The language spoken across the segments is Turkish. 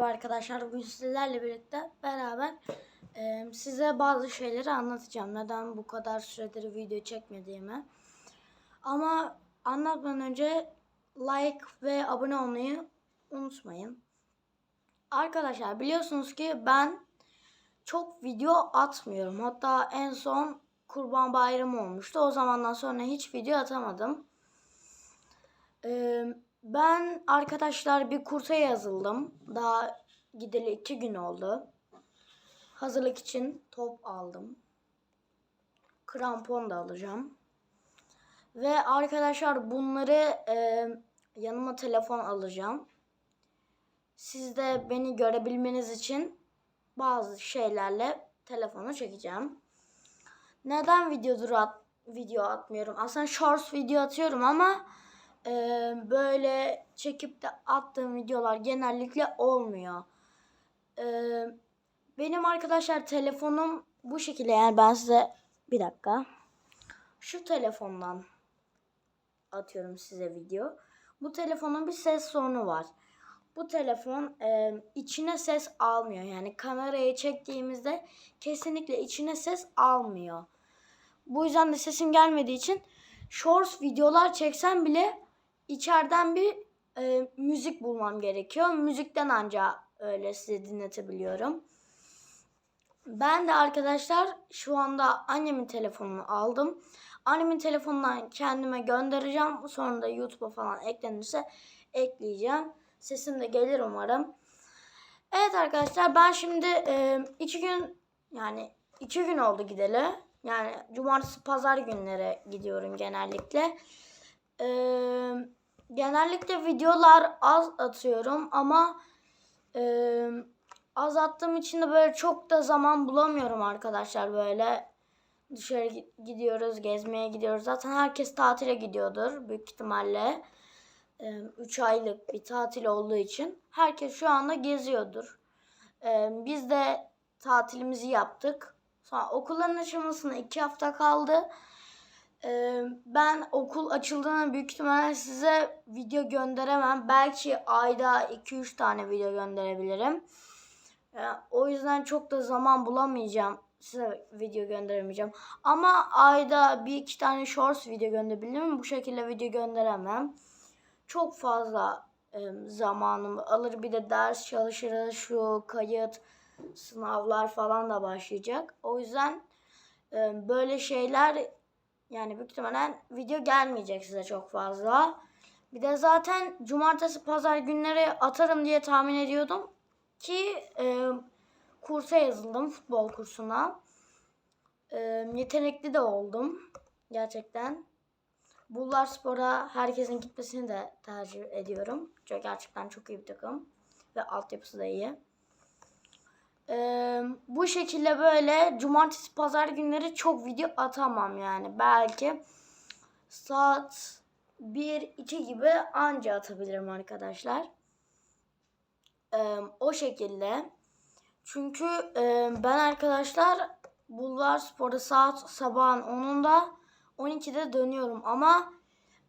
Arkadaşlar bugün sizlerle birlikte beraber e, size bazı şeyleri anlatacağım. Neden bu kadar süredir video çekmediğimi. Ama anlatmadan önce like ve abone olmayı unutmayın. Arkadaşlar biliyorsunuz ki ben çok video atmıyorum. Hatta en son Kurban Bayramı olmuştu. O zamandan sonra hiç video atamadım. Ee, ben arkadaşlar bir kursa yazıldım. Daha gideli iki gün oldu. Hazırlık için top aldım. Krampon da alacağım. Ve arkadaşlar bunları e, yanıma telefon alacağım. Siz de beni görebilmeniz için bazı şeylerle telefonu çekeceğim. Neden videodur at, video atmıyorum? Aslında shorts video atıyorum ama e, böyle çekip de attığım videolar genellikle olmuyor. E, benim arkadaşlar telefonum bu şekilde yani ben size bir dakika şu telefondan atıyorum size video. Bu telefonun bir ses sorunu var. Bu telefon e, içine ses almıyor. Yani kamerayı çektiğimizde kesinlikle içine ses almıyor. Bu yüzden de sesim gelmediği için shorts videolar çeksem bile içeriden bir e, müzik bulmam gerekiyor. Müzikten ancak öyle size dinletebiliyorum. Ben de arkadaşlar şu anda annemin telefonunu aldım. Annemin telefonundan kendime göndereceğim. Sonra da YouTube'a falan eklenirse ekleyeceğim. Sesim de gelir umarım. Evet arkadaşlar ben şimdi e, iki gün yani iki gün oldu gideli. Yani cumartesi pazar günleri gidiyorum genellikle. E, genellikle videolar az atıyorum ama e, az attığım için de böyle çok da zaman bulamıyorum arkadaşlar böyle. Dışarı gidiyoruz, gezmeye gidiyoruz. Zaten herkes tatile gidiyordur büyük ihtimalle. 3 aylık bir tatil olduğu için herkes şu anda geziyordur. Biz de tatilimizi yaptık. Sonra okulların açılmasına 2 hafta kaldı. Ben okul açıldığında büyük ihtimalle size video gönderemem. Belki ayda 2-3 tane video gönderebilirim. O yüzden çok da zaman bulamayacağım. Size video gönderemeyeceğim. Ama ayda bir iki tane shorts video gönderebilirim. Bu şekilde video gönderemem çok fazla e, zamanımı alır. Bir de ders çalışırız. Şu kayıt, sınavlar falan da başlayacak. O yüzden e, böyle şeyler yani büyük ihtimalle video gelmeyecek size çok fazla. Bir de zaten cumartesi pazar günleri atarım diye tahmin ediyordum ki e, kursa yazıldım futbol kursuna. E, yetenekli de oldum gerçekten. Bulvar Spor'a herkesin gitmesini de tercih ediyorum. Çünkü gerçekten çok iyi bir takım. Ve altyapısı da iyi. Ee, bu şekilde böyle cumartesi pazar günleri çok video atamam yani. Belki saat 1-2 gibi anca atabilirim arkadaşlar. Ee, o şekilde. Çünkü e, ben arkadaşlar Bulvar Spor'da saat sabahın 10'unda 12'de dönüyorum ama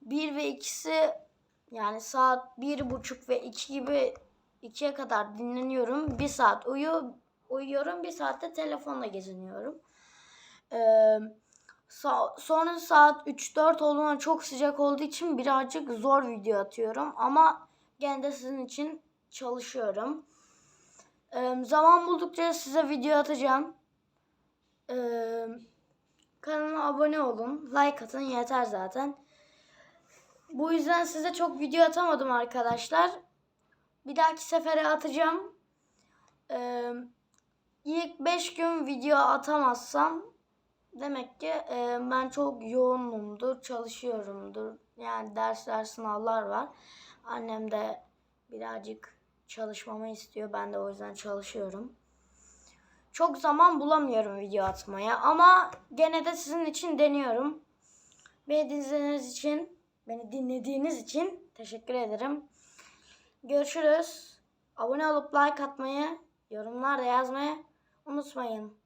1 ve 2'si yani saat 1.30 ve 2 gibi 2'ye kadar dinleniyorum. 1 saat uyu, uyuyorum. 1 saatte telefonla geziniyorum. Ee, sonra saat 3-4 olduğunda çok sıcak olduğu için birazcık zor video atıyorum. Ama gene de sizin için çalışıyorum. Ee, zaman buldukça size video atacağım. Ee, Kanalıma abone olun. Like atın yeter zaten. Bu yüzden size çok video atamadım arkadaşlar. Bir dahaki sefere atacağım. Ee, ilk 5 gün video atamazsam demek ki e, ben çok yoğunumdur, çalışıyorumdur. Yani dersler, sınavlar var. Annem de birazcık çalışmamı istiyor. Ben de o yüzden çalışıyorum. Çok zaman bulamıyorum video atmaya ama gene de sizin için deniyorum. Beni dinlediğiniz için, beni dinlediğiniz için teşekkür ederim. Görüşürüz. Abone olup like atmayı, yorumlarda yazmayı unutmayın.